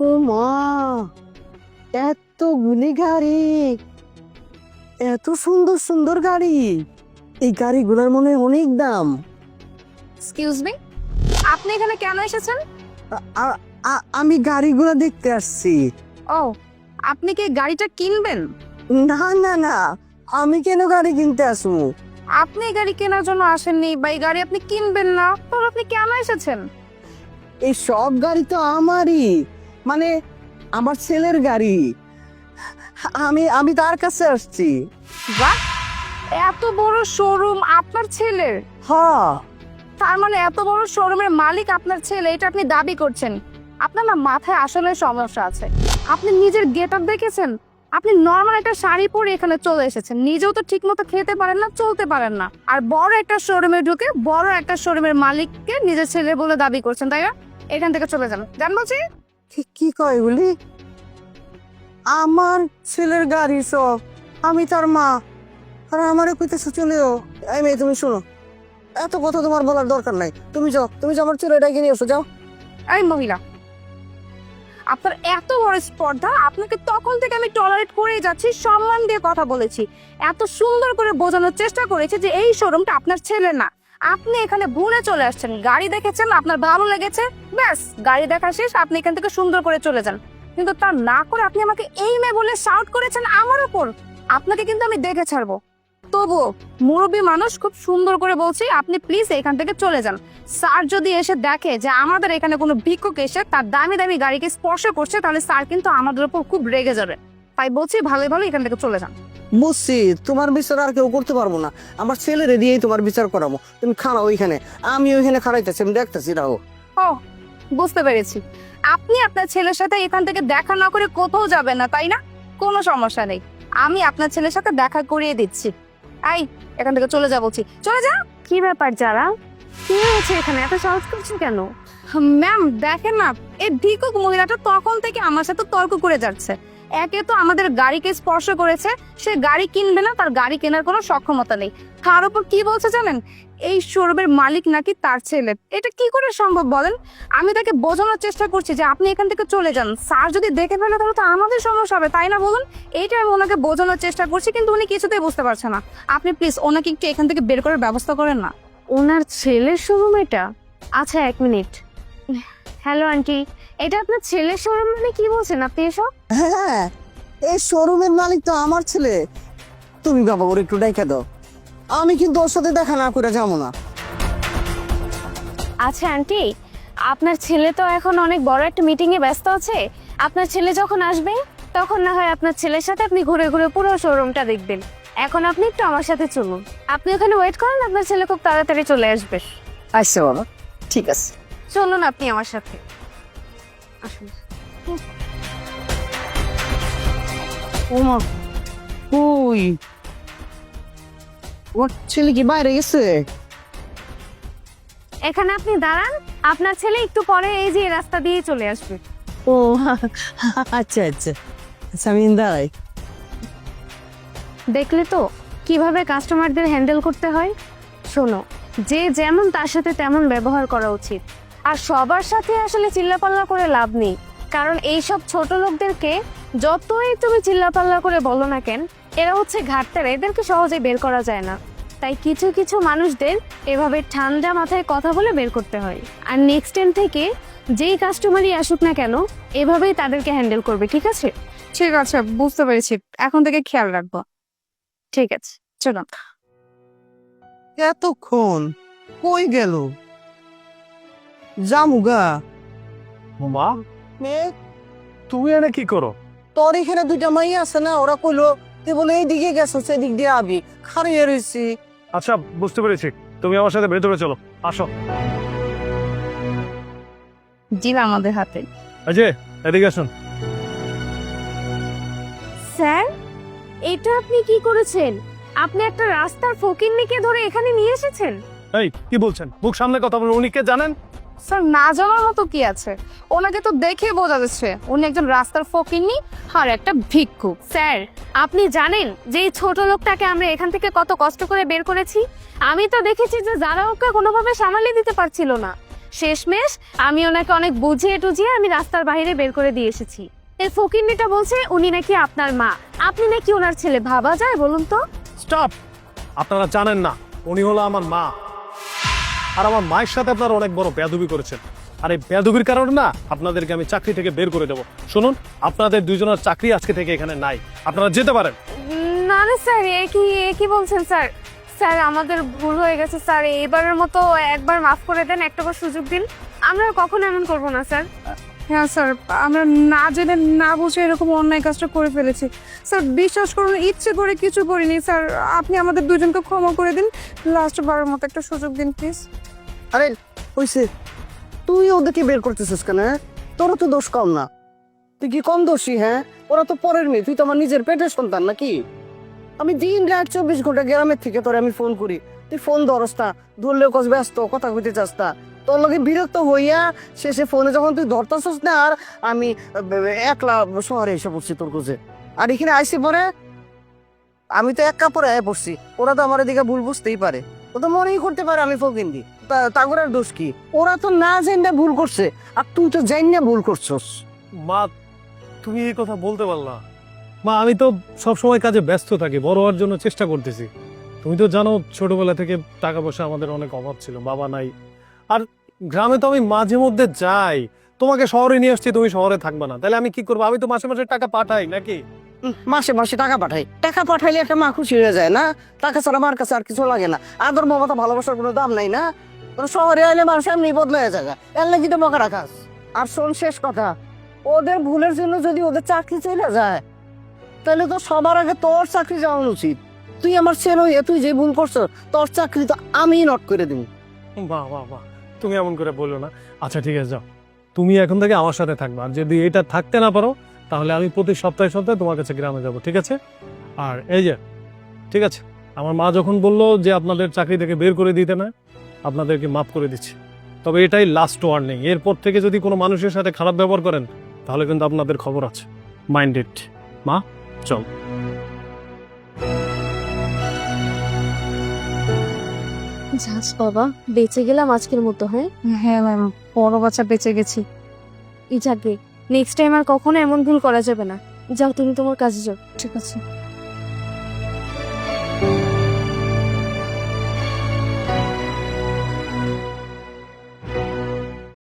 ও মা এতগুলি গাড়ি এত সুন্দর সুন্দর গাড়ি। এই গাড়িগুলোর মনে অনেক দাম। এক্সকিউজ মি আপনি এখানে কেন এসেছেন? আ- আ- আ- আমি গাড়িগুলো দেখতে আসছি। ও আপনি কি গাড়িটা কিনবেন? না না না আমি কেন গাড়ি কিনতে আসব? আপনি এই গাড়ি কেনার জন্য আসেননি বা এই গাড়ি আপনি কিনবেন না তাহলে আপনি কেন এসেছেন? এই সব গাড়ি তো আমারই। মানে আমার ছেলের গাড়ি। আমি আমি তার কাছে আসছি। বাহ! এত বড় শোরুম আপনার ছেলের? হ্যাঁ। তার মানে এত বড় শোরুমের মালিক আপনার ছেলে এটা আপনি দাবি করছেন। আপনার না মাথায় আসলে সমস্যা আছে। আপনি নিজের গেট আপ দেখেছেন? আপনি নর্মাল একটা শাড়ি পরে এখানে চলে এসেছেন। নিজেও তো ঠিকমতো খেতে পারেন না চলতে পারেন না। আর বড় একটা শোরুমে ঢুকে বড় একটা শোরুমের মালিককে নিজের ছেলে বলে দাবি করছেন তাই না? এখান থেকে চলে যান। জান বলছি কি- কয় এগুলি আমার ছেলের গাড়ি সব, আমি তার মা। আর আমারও কইতেছে চলেও। এই মেয়ে, তুমি শোনো। এত কথা তোমার বলার দরকার নাই। তুমি যাও তুমি যাও, আমার ছেলেটাকে নিয়ে এসো, যাও। এই মহিলা, আপনার এত বড় স্পর্ধা, আপনাকে তখন থেকে আমি টলারেট করেই যাচ্ছি, সম্মান দিয়ে কথা বলেছি। এত সুন্দর করে বোঝানোর চেষ্টা করেছি যে এই শোরুমটা আপনার ছেলে না। আপনি এখানে ভুলে চলে আসছেন। গাড়ি দেখেছেন, আপনার ভালো লেগেছে, ব্যাস, গাড়ি দেখা শেষ, আপনি এখান থেকে সুন্দর করে চলে যান। কিন্তু তা না করে আপনি আমাকে এই মেয়ে বলে শাউট করেছেন আমার উপর? আপনাকে কিন্তু আমি দেখে ছাড়বো। তবুও মুরব্বী মানুষ, খুব সুন্দর করে বলছি, আপনি প্লিজ এখান থেকে চলে যান। স্যার যদি এসে দেখে যে আমাদের এখানে কোনো ভিক্ষুক এসে তার দামি দামি গাড়িকে স্পর্শ করছে, তাহলে স্যার কিন্তু আমাদের উপর খুব রেগে যাবে। তাই বলছি ভালো ভালো এখান থেকে চলে যান। বুঝছি তোমার বিচার আর কেউ করতে পারব না। আমার ছেলেরে দিয়েই তোমার বিচার করাবো। তুমি খাড়া ওইখানে। আমি ওইখানে খাড়াইতেছি আমি দেখতেছি রাও ও বুঝতে পেরেছি। আপনি আপনার ছেলের সাথে এখান থেকে দেখা না করে কোথাও যাবেন না তাই না? কোনো সমস্যা নেই। আমি আপনার ছেলের সাথে দেখা করিয়ে দিচ্ছি। আই এখান থেকে চলে যা বলছি। চলে যা। কি ব্যাপার যারা? কি হয়েছে এখানে? এত সাহস করছেন কেন? ম্যাম দেখেন না এই ভিকুক মহিলাটা তখন থেকে আমার সাথে তর্ক করে যাচ্ছে। একে তো আমাদের গাড়িকে স্পর্শ করেছে, সে গাড়ি কিনবে না, তার গাড়ি কেনার কোনো সক্ষমতা নেই। তার উপর কি বলছে জানেন? এই শোরুমের মালিক নাকি তার ছেলে। এটা কি করে সম্ভব বলেন? আমি তাকে বোঝানোর চেষ্টা করছি যে আপনি এখান থেকে চলে যান। স্যার যদি দেখে ফেলে, তাহলে তো আমাদের সমস্যা হবে, তাই না বলুন? এইটা আমি ওনাকে বোঝানোর চেষ্টা করছি, কিন্তু উনি কিছুতেই বুঝতে পারছে না। আপনি প্লিজ ওনাকে একটু এখান থেকে বের করার ব্যবস্থা করেন না। ওনার ছেলের শোরুম এটা? আচ্ছা এক মিনিট। Hello aunty. এটা আপনার ছেলের শোরুম মানে কি বলছেন আপনি এসব? হ্যাঁ এই শোরুমের মালিক তো আমার ছেলে। তুমি বাবা ওর একটু ডেকে দাও। আমি কিন্তু ওর সাথে দেখা না করে যাব না। আচ্ছা আন্টি আপনার ছেলে তো এখন অনেক বড় একটা মিটিং এ ব্যস্ত আছে। আপনার ছেলে যখন আসবে তখন না হয় আপনার ছেলের সাথে আপনি ঘুরে ঘুরে পুরো শোরুমটা দেখবেন। এখন আপনি একটু আমার সাথে চলুন। আপনি ওখানে ওয়েট করেন আপনার ছেলে খুব তাড়াতাড়ি চলে আসবে। আচ্ছা বাবা। ঠিক আছে। চলুন আপনি আমার সাথে। আসুন। ওমা ওই ওর ছেলে কি বাইরে গেছে? এখানে আপনি দাঁড়ান আপনার ছেলে একটু পরে এই যে রাস্তা দিয়ে চলে আসবে। ও আচ্ছা আচ্ছা। আচ্ছা আমি দাঁড়াই। দেখলে তো কীভাবে কাস্টমারদের হ্যান্ডেল করতে হয়? শোনো যে যেমন তার সাথে তেমন ব্যবহার করা উচিত। আর সবার সাথে আসলে চিল্লাপাল্লা করে লাভ নেই। কারণ এইসব ছোট লোকদেরকে যতই তুমি চিল্লাপাল্লা করে বলো না কেন এরা হচ্ছে ঘাটতারা এদেরকে সহজে বের করা যায় না। তাই কিছু কিছু মানুষদের এভাবে ঠান্ডা মাথায় কথা বলে বের করতে হয়। আর নেক্সট টাইম থেকে যেই কাস্টমারই আসুক না কেন এভাবেই তাদেরকে হ্যান্ডেল করবে ঠিক আছে? ঠিক আছে বুঝতে পেরেছি। এখন থেকে খেয়াল রাখব। ঠিক আছে চলুন এতক্ষণ কই গেল? জামুগা। মা মেয়ে তুমি এনে কি করো? তোর এখানে দুইটা মাই আছে না ওরা কইলো তুই বলে এই দিকে গেছো সেদিক দিয়ে আবি। খারিয়ে রয়েছি আচ্ছা বুঝতে পেরেছি। তুমি আমার সাথে ভেতরে চলো আসো। জিল আমাদের হাতে। এই যে এদিকে আসুন। স্যার এটা আপনি কি করেছেন? আপনি একটা রাস্তার ফকিন্নিকে ধরে এখানে নিয়ে এসেছেন? এই কি বলছেন? মুখ সামনে কথা বলুন। উনি কে জানেন? স্যার না জানার মতো কি আছে? ওনাকে তো দেখে বোঝা যাচ্ছে। উনি একজন রাস্তার ফকিরনি আর একটা ভিক্ষু। স্যার আপনি জানেন যে এই ছোট লোকটাকে আমরা এখান থেকে কত কষ্ট করে বের করেছি? আমি তো দেখেছি যে যারা ওকে কোনোভাবে সামালে দিতে পারছিল না। শেষমেশ আমি ওনাকে অনেক বুঝিয়ে টুজিয়ে আমি রাস্তার বাইরে বের করে দিয়ে এসেছি। এই ফকিন্নিটা বলছে উনি নাকি আপনার মা। আপনি নাকি ওনার ছেলে। ভাবা যায় বলুন তো? স্টপ! আপনারা জানেন না উনি হলো আমার মা। আর আমার মায়ের সাথে আপনারা অনেক বড় বেয়াদবি করেছেন। আর এই বেয়াদবির কারণে না আপনাদেরকে আমি চাকরি থেকে বের করে দেবো। শুনুন আপনাদের দুজনের চাকরি আজকে থেকে এখানে নাই। আপনারা যেতে পারেন। না না স্যার এ কি এ কি বলছেন স্যার? স্যার আমাদের ভুল হয়ে গেছে স্যার। এবারের মতো একবার মাফ করে দেন একটা বার সুযোগ দিন। আমরা কখনো এমন করব না স্যার। হ্যাঁ স্যার আমরা না জেনে না বুঝে এরকম অন্যায় কাজটা করে ফেলেছি। স্যার বিশ্বাস করুন ইচ্ছে করে কিছু করিনি। স্যার আপনি আমাদের দুজনকে ক্ষমা করে দিন। লাস্ট বারের মতো একটা সুযোগ দিন প্লিজ। আরে, হইছে। তুই ওদেরকে বের করতেছিস কেন হ্যাঁ? তোরও তো দোষ কম না। তুই কি কম দোষী হ্যাঁ? ওরা তো পরের মেয়ে, তুই তো আমার নিজের পেটের সন্তান নাকি? আমি দিন রাত চব্বিশ ঘণ্টা গ্রামের থেকে তোরে আমি ফোন করি। তুই ফোন ধরস না, ধরলেও কস ব্যস্ত, কথা কইতে চাস না। তোর লগে বিরক্ত হইয়া শেষে ফোনে যখন তুই ধরতাছিস না, আর আমি একলা শহরে এসে পড়ছি তোর কাছে আর এখানে আইসি পরে, আমি তো এক কাপড়ে আয় পড়ছি। ওরা তো আমার এদিকে ভুল বুঝতেই পারে। তো মনেই করতে পারে আমি ফকিন্দি। তাগর আর দোষ কি? ওরা তো না জানি ভুল করছে, আর তুই তো জানি ভুল করছস। মা, তুমি এই কথা বলতে পারলা। মা, আমি তো সব সময় কাজে ব্যস্ত থাকি, বড় হওয়ার জন্য চেষ্টা করতেছি। তুমি তো জানো, ছোটবেলা থেকে টাকা পয়সা আমাদের অনেক অভাব ছিল, বাবা নাই। আর গ্রামে তো আমি মাঝে মধ্যে যাই। তোমাকে শহরে নিয়ে আসছি, তুমি শহরে থাকবে না। তাহলে আমি কি করব? আমি তো মাসে মাসে টাকা পাঠাই, নাকি? মাসে মাসে টাকা পাঠাই। টাকা পাঠাইলে একটা মা খুশি হয়ে যায় না? টাকা ছাড়া আমার কাছে আর কিছু লাগে না। আদর, মমতা, ভালোবাসার কোনো দাম নাই না? শহরে আইলে মানুষ এমনি বদলে যায় এর লাগি তো বকা রাখাস আর শোন, শেষ কথা। ওদের ভুলের জন্য যদি ওদের চাকরি চলে যায়, তাহলে তো সবার আগে তোর চাকরি যাওয়া উচিত। তুই আমার ছেলে হইয়া তুই যে ভুল করছ, তোর চাকরি তো আমি নট করে দিব। বাহ বাহ বাহ। তুমি এমন করে বলল না। আচ্ছা ঠিক আছে, যাও। তুমি এখন থেকে আমার সাথে থাকবা। আর যদি এটা থাকতে না পারো তাহলে আমি প্রতি সপ্তাহে সপ্তাহে তোমার কাছে গ্রামে যাব ঠিক আছে? আর এই যে ঠিক আছে? আমার মা যখন বলল যে আপনাদের চাকরি থেকে বের করে দিতে না আপনাদেরকে মাফ করে দিচ্ছি। তবে এটাই লাস্ট ওয়ার্নিং এরপর থেকে যদি কোনো মানুষের সাথে খারাপ ব্যবহার করেন তাহলে কিন্তু আপনাদের খবর আছে। মাইন্ডেড মা চল। যাস বাবা বেঁচে গেলাম আজকের মতো হ্যাঁ? হ্যাঁ ম্যাম বড় বাচ্চা বেঁচে গেছি। এই যাকে নেক্সট টাইম আর কখনো এমন ভুল করা যাবে না। যাও, তুমি তোমার কাজে যাও। ঠিক আছে।